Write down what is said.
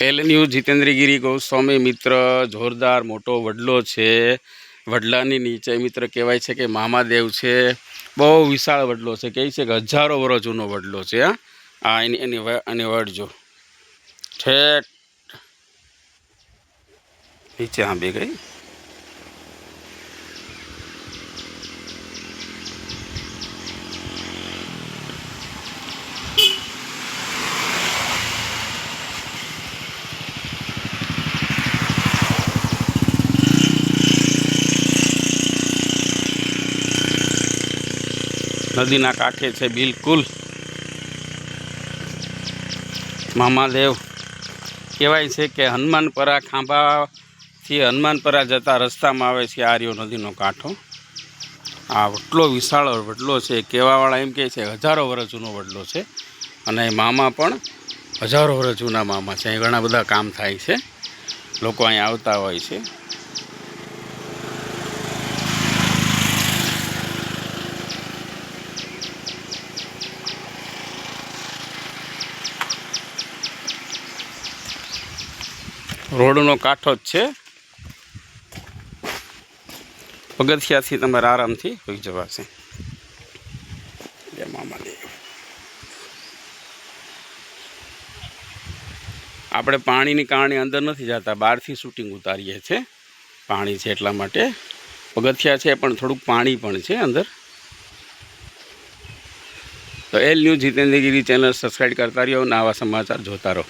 L news Jitendragiri Goswami, મિત્ર, જોરદાર મોટો વડલો છે. વડલાની નીચે મિત્ર કહેવાય છે કે મામાદેવ છે. બહુ વિશાળ વડલો છે. કહે છે કે હજારો વર્ષ જૂનો વડલો છે, હા. આ એની એની એની વડ જો. ઠેક નીચે આંબી ગઈ. નદીના કાંઠે છે, બિલકુલ. મામાદેવ, કહેવાય છે કે હનુમાનપરા ખાંભાથી હનુમાનપરા જતા રસ્તામાં આવે છે આર્યો નદીનો કાંઠો. આ વટલો વિશાળ વડલો છે, કહેવાવાળા એમ કહે છે, હજારો વર્ષ જૂનો વડલો છે. અને મામા પણ હજારો વર્ષ જૂના મામા છે. અહીં ઘણા બધા કામ થાય છે. લોકો અહીં આવતા હોય છે. રોડનો કાંઠો જ છે. પગથિયાથી તમારે આરામથી હોઈ જવાશે. આપણે પાણીની કારણે અંદર નથી જતા, બહારથી શૂટિંગ ઉતારીએ છીએ. પાણી છે એટલા માટે. પગથિયા છે પણ થોડુંક પાણી પણ છે અંદર. તો L news Jitendragiri channel subscribe કરતા રહ્યો અને આવા સમાચાર જોતા રહો.